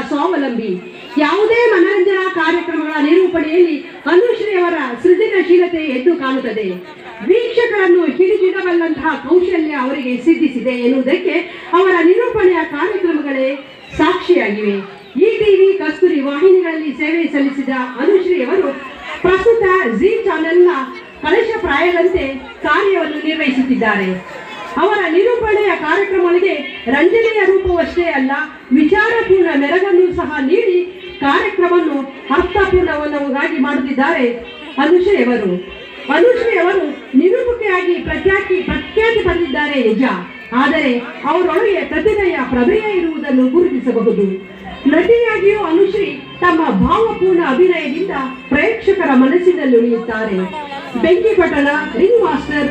ಸ್ವಾವಲಂಬಿ ಯಾವುದೇ ಮನರಂಜನಾ ಕಾರ್ಯಕ್ರಮಗಳ ನಿರೂಪಣೆಯಲ್ಲಿ ಅನುಶ್ರೀ ಅವರ ಸೃಜನಶೀಲತೆ ಎದ್ದು ಕಾಣುತ್ತದೆ. ವೀಕ್ಷಕರನ್ನು ಹಿಡಿದಿಡಬಲ್ಲಂತಹ ಕೌಶಲ್ಯ ಅವರಿಗೆ ಸಿದ್ಧಿಸಿದೆ ಎನ್ನುವುದಕ್ಕೆ ಅವರ ನಿರೂಪಣೆಯ ಕಾರ್ಯಕ್ರಮಗಳೇ ಸಾಕ್ಷಿಯಾಗಿವೆ. ಈ ಟಿವಿ ಕಸ್ತೂರಿ ವಾಹಿನಿಗಳಲ್ಲಿ ಸೇವೆ ಸಲ್ಲಿಸಿದ ಅನುಶ್ರೀ ಅವರು ಪ್ರಸ್ತುತ ಜಿ ಚಾನೆಲ್ನ ಕಲಶ ಪ್ರಾಯದಂತೆ ಕಾರ್ಯವನ್ನು ನಿರ್ವಹಿಸುತ್ತಿದ್ದಾರೆ. ಅವರ ನಿರೂಪಣೆಯ ಕಾರ್ಯಕ್ರಮಗಳಿಗೆ ರಂಜನೆಯ ರೂಪವಷ್ಟೇ ಅಲ್ಲ, ವಿಚಾರಪೂರ್ಣ ಮೆರಗನ್ನು ಸಹ ನೀಡಿ ಕಾರ್ಯಕ್ರಮವನ್ನು ಅರ್ಥಪೂರ್ಣವನ್ನಾಗಿ ಮಾಡುತ್ತಿದ್ದಾರೆ ಅನುಶ್ರೀ ಅವರು ಅನುಶ್ರೀ ಅವರು ನಿರೂಪಕೆಯಾಗಿ ಪ್ರಖ್ಯಾತಿ ಪ್ರಖ್ಯಾತಿ ಪಡೆದಿದ್ದಾರೆ ನಿಜ. ಆದರೆ ಅವರೊಳಗೆ ಪ್ರತಿಭೆಯ ಪ್ರಭೆಯ ಇರುವುದನ್ನು ಗುರುತಿಸಬಹುದು. ನಟಿಯಾಗಿಯೂ ಅನುಶ್ರೀ ತಮ್ಮ ಭಾವಪೂರ್ಣ ಅಭಿನಯದಿಂದ ಪ್ರೇಕ್ಷಕರ ಮನಸ್ಸಿನಲ್ಲಿ ಉಳಿಯುತ್ತಾರೆ. ಬೆಂಕಿಪಟ್ಟಣ, ರಿಂಗ್ ಮಾಸ್ಟರ್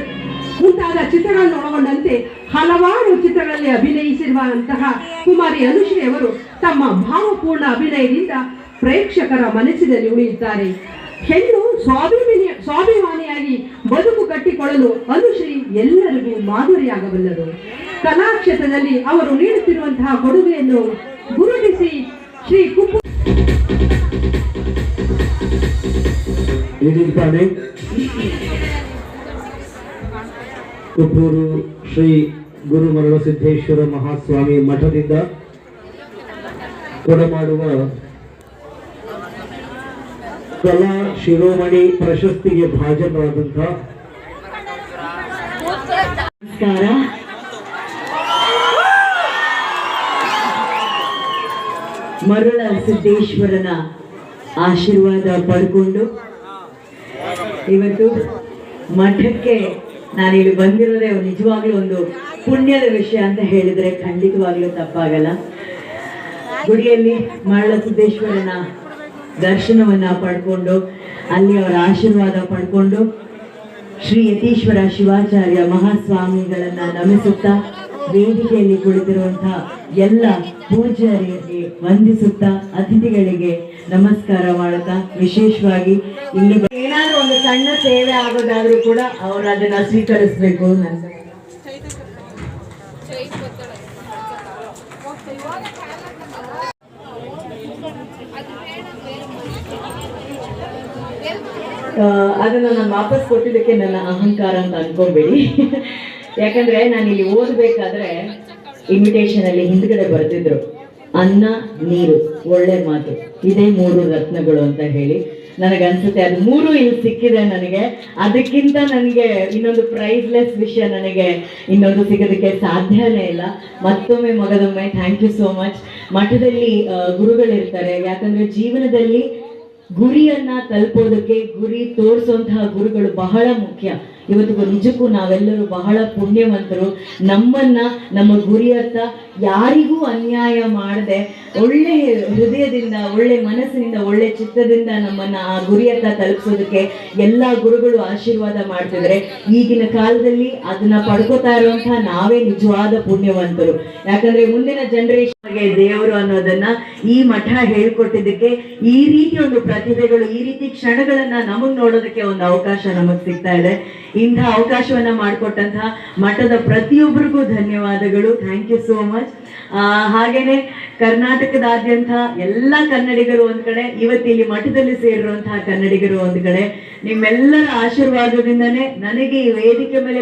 ಮುಂತಾದ ಚಿತ್ರಗಳನ್ನು ಒಳಗೊಂಡಂತೆ ಹಲವಾರು ಚಿತ್ರಗಳಲ್ಲಿ ಅಭಿನಯಿಸಿರುವಂತಹ ಕುಮಾರಿ ಅನುಶ್ರೀ ಅವರು ತಮ್ಮ ಭಾವಪೂರ್ಣ ಅಭಿನಯದಿಂದ ಪ್ರೇಕ್ಷಕರ ಮನಸ್ಸಿನಲ್ಲಿ ಉಳಿಯುತ್ತಾರೆ. ಹೆಣ್ಣು ಸ್ವಾಭಿಮಾನಿ, ಸ್ವಾಭಿಮಾನಿಯಾಗಿ ಬದುಕು ಕಟ್ಟಿಕೊಳ್ಳಲು ಅನುಶ್ರೀ ಎಲ್ಲರಿಗೂ ಮಾದರಿಯಾಗಬಲ್ಲರು. ಕಲಾಕ್ಷೇತ್ರದಲ್ಲಿ ಅವರು ನೀಡುತ್ತಿರುವಂತಹ ಕೊಡುಗೆಯನ್ನು ಗುರುತಿಸಿ ಶ್ರೀ ಕುಪ್ಪು ಕುಪ್ಪೂರು ಶ್ರೀ ಗುರು ಮರಳಸಿದ್ದೇಶ್ವರ ಮಹಾಸ್ವಾಮಿ ಮಠದಿಂದ ಕೊಡಮಾಡುವ ಕಲಾ ಶಿರೋಮಣಿ ಪ್ರಶಸ್ತಿಗೆ ಭಾಜನರಾದಂಥ ನಮಸ್ಕಾರ. ಮರುಳ ಸಿದ್ದೇಶ್ವರನ ಆಶೀರ್ವಾದ ಪಡ್ಕೊಂಡು ಇವತ್ತು ಮಠಕ್ಕೆ ನಾನಿಲ್ಲಿ ಬಂದಿರೋದೇ ನಿಜವಾಗ್ಲೂ ಒಂದು ಪುಣ್ಯದ ವಿಷಯ ಅಂತ ಹೇಳಿದ್ರೆ ಖಂಡಿತವಾಗ್ಲೂ ತಪ್ಪಾಗಲ್ಲ. ಗುಡಿಯಲ್ಲಿ ಮರಳ ಸಿದ್ದೇಶ್ವರನ ದರ್ಶನವನ್ನ ಪಡ್ಕೊಂಡು, ಅಲ್ಲಿ ಅವರ ಆಶೀರ್ವಾದ ಪಡ್ಕೊಂಡು ಶ್ರೀ ಯತೀಶ್ವರ ಶಿವಾಚಾರ್ಯ ಮಹಾಸ್ವಾಮಿಗಳನ್ನ ನಮಿಸುತ್ತಾ ವೇದಿಕೆಯಲ್ಲಿ ಕುಳಿತಿರುವಂತಹ ಎಲ್ಲ ಪೂಜಾರಿಯಲ್ಲಿ ವಂದಿಸುತ್ತಾ ಅತಿಥಿಗಳಿಗೆ ನಮಸ್ಕಾರ ಮಾಡುತ್ತಾ ವಿಶೇಷವಾಗಿ ಇಲ್ಲಿ ಏನಾದ್ರು ಒಂದು ಸಣ್ಣ ಸೇವೆ ಆಗೋದಾದ್ರೂ ಕೂಡ ಅವರು ಅದನ್ನ ಸ್ವೀಕರಿಸಬೇಕು ನನ್ನ ಅದನ್ನ ನಾನು ವಾಪಸ್ ಕೊಟ್ಟಿದ್ದಕ್ಕೆ ನನ್ನ ಅಹಂಕಾರ ಅಂತ ಅನ್ಕೊಂಬೇಡಿ. ಯಾಕಂದ್ರೆ ನಾನು ಇಲ್ಲಿ ಓದ್ಬೇಕಾದ್ರೆ ಇನ್ವಿಟೇಷನ್ ಅಲ್ಲಿ ಹಿಂದ್ಗಡೆ ಬರ್ತಿದ್ರು ಅನ್ನ, ನೀರು, ಒಳ್ಳೆ ಮಾತು. ಇದೇ ಮೂರು ರತ್ನಗಳು ಅಂತ ಹೇಳಿ ನನಗೆ ಅನ್ಸುತ್ತೆ ಅದು ಮೂರು ಇಲ್ಲಿ ಸಿಕ್ಕಿದೆ ನನಗೆ. ಅದಕ್ಕಿಂತ ನನಗೆ ಇನ್ನೊಂದು ಪ್ರೈಸ್ಲೆಸ್ ವಿಷಯ ನನಗೆ ಇನ್ನೊಂದು ಸಿಗೋದಕ್ಕೆ ಸಾಧ್ಯನೇ ಇಲ್ಲ. ಮತ್ತೊಮ್ಮೆ ಮಗದೊಮ್ಮೆ ಥ್ಯಾಂಕ್ ಯು ಸೋ ಮಚ್ ಮಠದಲ್ಲಿ ಗುರುಗಳಿರ್ತಾರೆ. ಯಾಕಂದ್ರೆ ಜೀವನದಲ್ಲಿ ಗುರಿಯನ್ನ ತಲುಪೋದಕ್ಕೆ, ಗುರಿ ತೋರಿಸುವಂತಹ ಗುರುಗಳು ಬಹಳ ಮುಖ್ಯ. ಇವತ್ತಿಗೂ ನಿಜಕ್ಕೂ ನಾವೆಲ್ಲರೂ ಬಹಳ ಪುಣ್ಯವಂತರು. ನಮ್ಮನ್ನ, ನಮ್ಮ ಗುರಿಯತ್ತ ಯಾರಿಗೂ ಅನ್ಯಾಯ ಮಾಡದೆ ಒಳ್ಳೆ ಹೃದಯದಿಂದ, ಒಳ್ಳೆ ಮನಸ್ಸಿನಿಂದ, ಒಳ್ಳೆ ಚಿತ್ತದಿಂದ ನಮ್ಮನ್ನ ಆ ಗುರಿಯತ್ತ ತಲುಪಿಸೋದಕ್ಕೆ ಎಲ್ಲಾ ಗುರುಗಳು ಆಶೀರ್ವಾದ ಮಾಡ್ತಿದ್ರೆ ಈಗಿನ ಕಾಲದಲ್ಲಿ ಅದನ್ನ ಪಡ್ಕೋತಾ ಇರುವಂತಹ ನಾವೇ ನಿಜವಾದ ಪುಣ್ಯವಂತರು. ಯಾಕಂದ್ರೆ ಮುಂದಿನ ಜನರೇಷನ್ಗೆ ದೇವರು ಅನ್ನೋದನ್ನ ಈ ಮಠ ಹೇಳ್ಕೊಟ್ಟಿದ್ದಕ್ಕೆ ಈ ರೀತಿ ಒಂದು ಪ್ರತಿಭೆಗಳು, ಈ ರೀತಿ ಕ್ಷಣಗಳನ್ನ ನಮಗ್ ನೋಡೋದಕ್ಕೆ ಒಂದು ಅವಕಾಶ ನಮಗ್ ಸಿಗ್ತಾ ಇದೆ. ಇಂಥ ಅವಕಾಶವನ್ನ ಮಾಡಿಕೊಟ್ಟಂತಹ ಮಠದ ಪ್ರತಿಯೊಬ್ಬರಿಗೂ ಧನ್ಯವಾದಗಳು. ಥ್ಯಾಂಕ್ ಯು ಸೋ ಮಚ್ ಹಾಗೇನೆ ಕರ್ನಾಟಕದಾದ್ಯಂತ ಎಲ್ಲ ಕನ್ನಡಿಗರು ಒಂದ್ ಕಡೆ ಇವತ್ತಿಲ್ಲಿ ಮಠದಲ್ಲಿ ಸೇರಿರುವಂತಹ ಕನ್ನಡಿಗರು ಒಂದ್ ಕಡೆ, ನಿಮ್ಮೆಲ್ಲರ ಆಶೀರ್ವಾದದಿಂದನೇ ನನಗೆ ಈ ವೇದಿಕೆ ಮೇಲೆ